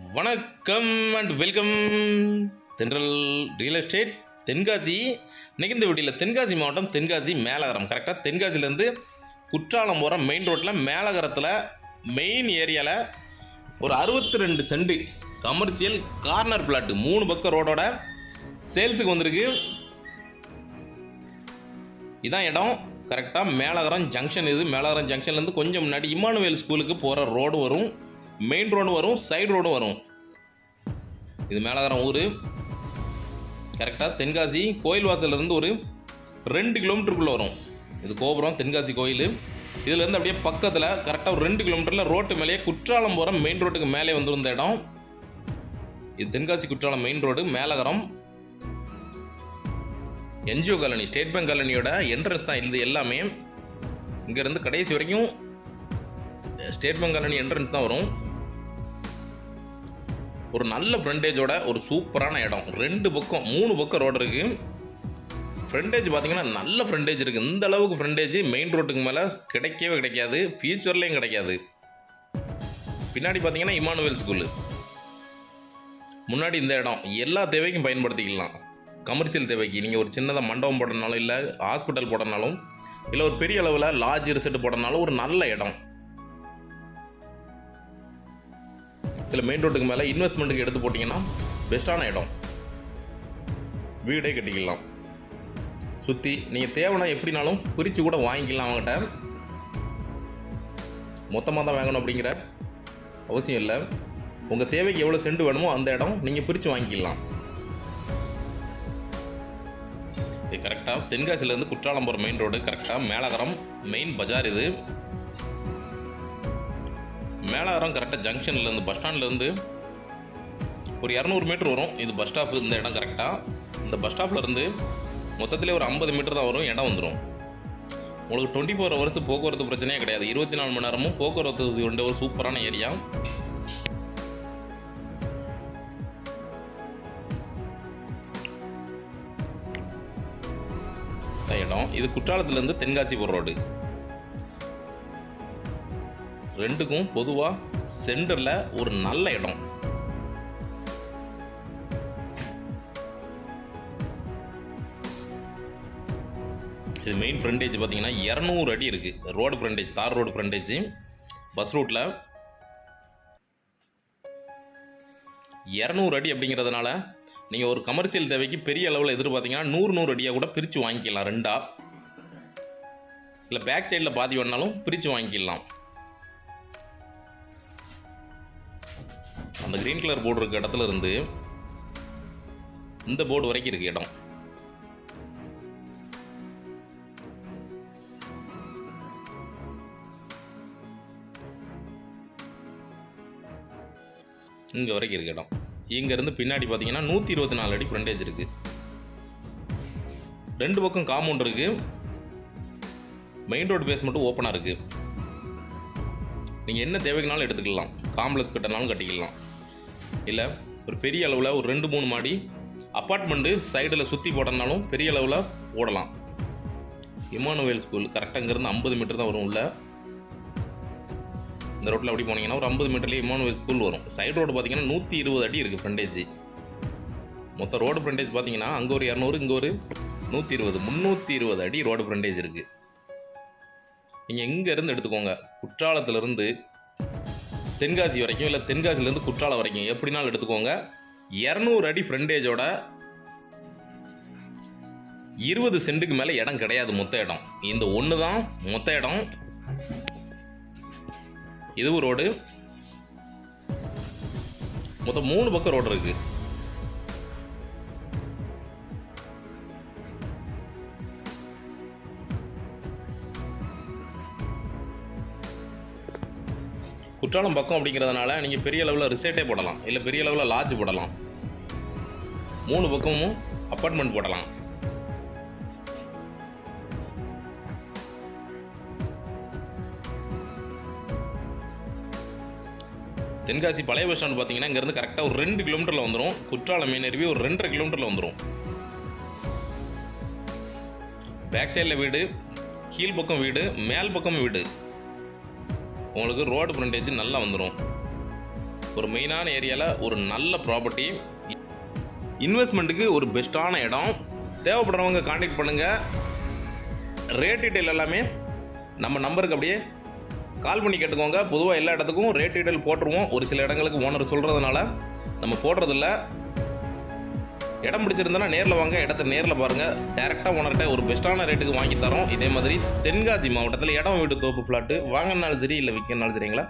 வணக்கம் and welcome Thendral real estate Tenkasi. இன்னைக்கு இந்த தென்காசி மாவட்டம் தென்காசி மேலகரம். கரெக்டாக தென்காசிலேருந்து குற்றாலம் போகிற மெயின் ரோட்டில் மேலகரத்தில் மெயின் ஏரியாவில் ஒரு அறுபத்தி ரெண்டு செண்டு கமர்ஷியல் கார்னர் பிளாட்டு மூணு பக்கம் ரோடோட சேல்ஸுக்கு வந்திருக்கு. இதான் இடம். கரெக்டாக மேலகரம் ஜங்ஷன் இது. மேலகரம் ஜங்ஷன்லேருந்து கொஞ்சம் முன்னாடி இமானுவேல் ஸ்கூலுக்கு போகிற ரோடு வரும். மெயின் ரோடும் வரும் சைடு ரோடும் வரும். இது மேலகரம் ஊர். கரெக்டாக தென்காசி கோயில் வாசல்லேருந்து ஒரு ரெண்டு கிலோமீட்டருக்குள்ளே வரும். இது கோபுரம் தென்காசி கோயில். இதுலேருந்து அப்படியே பக்கத்தில் கரெக்டாக ஒரு ரெண்டு கிலோமீட்டரில் ரோட்டு மேலேயே குற்றாலம் போகிற மெயின் ரோட்டுக்கு மேலே வந்துருந்த இடம். இது Tenkasi Courtallam main road Melagaram. NGO colony State Bank காலனியோட entrance தான் இது எல்லாமே. இங்கேருந்து கடைசி வரைக்கும் ஸ்டேட் பேங்க் காலனி என்ட்ரன்ஸ் தான் வரும். ஒரு நல்ல ஃப்ரண்டேஜோட ஒரு சூப்பரான இடம். ரெண்டு பக்கம் மூணு பக்கம் ரோடு இருக்குது ஃப்ரண்டேஜ் பார்த்தீங்கன்னா நல்ல ஃப்ரண்டேஜ் இருக்குது இந்த அளவுக்கு ஃப்ரண்டேஜ் மெயின் ரோட்டுக்கு மேலே கிடைக்கவே கிடைக்காது. ஃபியூச்சர்லேயும் கிடைக்காது. பின்னாடி பார்த்தீங்கன்னா இமானுவேல் ஸ்கூலு முன்னாடி இந்த இடம். எல்லா தேவைக்கும் பயன்படுத்திக்கலாம். கமர்ஷியல் தேவைக்கு. நீங்கள் ஒரு சின்னதாக மண்டபம் போடுறனாலும் இல்லை ஹாஸ்பிட்டல் போடனாலும் இல்லை ஒரு பெரிய அளவில் லாட்ஜ் ரிசெட் போடுறனாலும் ஒரு நல்ல இடம். இல்லை மெயின் ரோட்டுக்கு மேலே இன்வெஸ்ட்மெண்ட்டுக்கு எடுத்து போட்டிங்கன்னா பெஸ்ட்டான இடம். வீடே கட்டிக்கலாம். சுற்றி நீங்கள் தேவைன்னா எப்படினாலும் பிரித்து கூட வாங்கிக்கலாம் அவங்ககிட்ட. மொத்தமாக தான் வாங்கணும் அப்படிங்கிற அவசியம் இல்லை. உங்கள் தேவைக்கு எவ்வளோ செண்டு வேணுமோ அந்த இடம் நீங்கள் பிரித்து வாங்கிக்கலாம். இது கரெக்டாக தென்காசியிலேருந்து குற்றாலம் போகிற மெயின் ரோடு கரெக்டாக மேலகரம் மெயின் பஜார் இது. மேலாரம் கரெக்டாக ஜங்ஷன்லேருந்து பஸ் ஸ்டாண்ட்லேருந்து ஒரு இரநூறு மீட்டர் வரும். இது பஸ் ஸ்டாப் இந்த இடம் கரெக்டாக இந்த பஸ் ஸ்டாப்லேருந்து மொத்தத்திலே ஒரு ஐம்பது மீட்டர் தான் வரும். இடம் வந்துடும் உங்களுக்கு டுவெண்ட்டி ஃபோர் ஹவர்ஸ் போக்குவரத்து பிரச்சனையே கிடையாது. இருபத்தி நாலு மணி நேரமும் போக்குவரத்து கொண்ட ஒரு சூப்பரான ஏரியா இடம். இது குற்றாலத்துலேருந்து தென்காசி போகிற ரோடு ரெண்டுக்கும் பொதுவாக சென்டரில் ஒரு நல்ல இடம். இது மெயின் ஃப்ரண்டேஜ் பார்த்தீங்கன்னா இரநூறு அடி இருக்குது road frontage tar road frontage bus ரூட்டில் இரநூறு அடி அப்படிங்கிறதுனால நீங்கள் ஒரு கமர்ஷியல் தேவைக்கு பெரிய அளவில் எதிர்பார்த்தீங்கன்னா நூறு நூறு அடியாக கூட பிரித்து வாங்கிக்கலாம் ரெண்டாக இல்லை பேக் சைடில் பாதி வேணாலும் பிரித்து வாங்கிக்கலாம். அந்த க்ரீன் கலர் போர்டு இருக்க இடத்துல இருந்து இந்த போர்டு வரைக்கும் இருக்கு இடம். இங்கே வரைக்கும் இருக்க இடம். இங்கேருந்து பின்னாடி பார்த்தீங்கன்னா நூற்றி இருபத்தி நாலு அடி ஃப்ரண்டேஜ் இருக்குது ரெண்டு பக்கம் காம்பவுண்ட் இருக்குது மெயின் ரோடு பேஸ் மட்டும் ஓப்பனாக இருக்குது நீங்கள் என்ன தேவைக்குனாலும் எடுத்துக்கலாம். காம்ப்ளெக்ஸ் கட்டினாலும் கட்டிக்கலாம். இல்லை ஒரு பெரிய அளவில் ஒரு ரெண்டு மூணு மாடி அப்பார்ட்மெண்ட்டு சைடில் சுற்றி போடனாலும் பெரிய அளவில் ஓடலாம். இமானுவேல் ஸ்கூல் கரெக்டாக இங்கேருந்து ஐம்பது மீட்டர் தான் வரும் உள்ள. இந்த ரோட்டில் அப்படி போனீங்கன்னா ஒரு ஐம்பது மீட்டர்லேயே இமானுவேல் ஸ்கூல் வரும். சைடு ரோடு பார்த்தீங்கன்னா நூற்றி இருபது அடி இருக்குது ஃப்ரண்டேஜ் மொத்த ரோடு ஃப்ரண்டேஜ் பார்த்தீங்கன்னா அங்கே ஒரு இரநூறு இங்கே ஒரு நூற்றி இருபது முந்நூற்றி இருபது அடி ரோடு ஃப்ரண்டேஜ் இருக்குது நீங்கள் எங்கேருந்து எடுத்துக்கோங்க. குற்றாலத்துலேருந்து தென்காசி வரைக்கும் இல்லை தென்காசிலேருந்து குற்றாலம் வரைக்கும். எப்படினாலும் எடுத்துக்கோங்க. இரநூறு அடி ஃப்ரண்டேஜோட இருபது சென்ட்டுக்கு மேலே இடம் கிடையாது மொத்த இடம். இந்த ஒன்று தான் மொத்த இடம். இதுவும் ரோடு. மொத்தம் மூணு பக்கம் ரோடு இருக்குது குற்றாலம் பக்கம் அப்படிங்கிறதுனால நீங்கள் பெரிய அளவில் ரிசேட்டே போடலாம். இல்லை பெரிய அளவில் லாட்ஜ் போடலாம். மூணு பக்கமும் அப்பார்ட்மெண்ட் போடலாம். தென்காசி பழைய பஸ் ஸ்டாண்ட் பார்த்தீங்கன்னா இங்கேருந்து கரெக்டாக ஒரு ரெண்டு கிலோமீட்டரில் வந்துடும் குற்றாலம் மெயின் அருவி ஒரு ரெண்டரை கிலோமீட்டரில் வந்துடும் பேக் சைடில் வீடு கீழ் பக்கம் வீடு மேல் பக்கம் வீடு. உங்களுக்கு ரோடு ஃப்ரண்டேஜ் நல்லா வந்துடும் ஒரு மெயினான ஏரியாவில் ஒரு நல்ல ப்ராப்பர்ட்டி இன்வெஸ்ட்மெண்ட்டுக்கு ஒரு பெஸ்ட்டான இடம். தேவைப்படுறவங்க காண்டாக்ட் பண்ணுங்கள் ரேட் டீட்டெயில் எல்லாமே நம்ம நம்பருக்கு அப்படியே கால் பண்ணி கேட்டுக்கோங்க. பொதுவாக எல்லா இடத்துக்கும் ரேட் டீட்டெயில் போட்டுருவோம். ஒரு சில இடங்களுக்கு ஓனர் சொல்கிறதுனால நம்ம போடுறதில்ல. இடம் பிடிச்சிருந்தனா நேரில் வாங்க இடத்த நேரில் பாருங்கள் டேரெக்டாக ஓனர்கிட்ட ஒரு பெஸ்ட்டான ரேட்டுக்கு வாங்கி தரோம். இதே மாதிரி தென்காசி மாவட்டத்தில் இடம் வீட்டு தோப்பு ஃப்ளாட்டு வாங்கினாலும் சரி இல்லை விற்கனாலும் சரிங்களா?